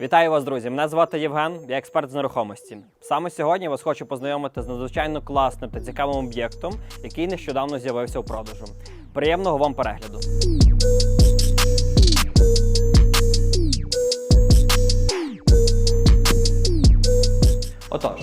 Вітаю вас, друзі! Мене звати Євген, я експерт з нерухомості. Саме сьогодні вас хочу познайомити з надзвичайно класним та цікавим об'єктом, який нещодавно з'явився у продажу. Приємного вам перегляду! Отож,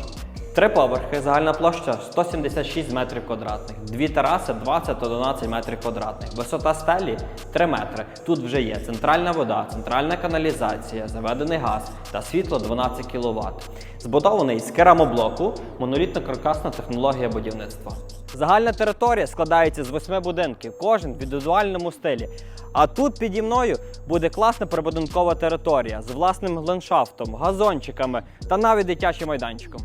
три поверхи, загальна площа 176 метрів квадратних, дві тераси 20-11 метрів квадратних, висота стелі 3 метри. Тут вже є центральна вода, центральна каналізація, заведений газ та світло 12 кВт. Збудований з керамоблоку, монолітно-каркасна технологія будівництва. Загальна територія складається з восьми будинків, кожен в індивідуальному стилі. А тут піді мною буде класна прибудинкова територія з власним ландшафтом, газончиками та навіть дитячим майданчиком.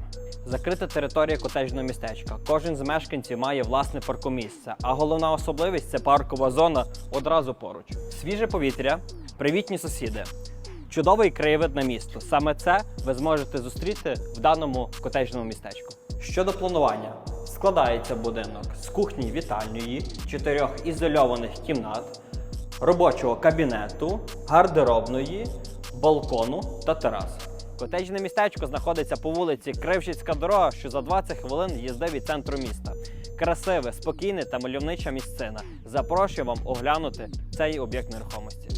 Закрита територія котежного містечка. Кожен з мешканців має власне паркомісце, а головна особливість це паркова зона одразу поруч. Свіже повітря, привітні сусіди, чудовий краєвид на місто. Саме це ви зможете зустріти в даному котежному містечку. Щодо планування, складається будинок з кухні вітальної, чотирьох ізольованих кімнат, робочого кабінету, гардеробної, балкону та тераси. Котеджне містечко знаходиться по вулиці Крившицька дорога, що за 20 хвилин їзди від центру міста. Красиве, спокійне та мальовнича місцина. Запрошую вам оглянути цей об'єкт нерухомості.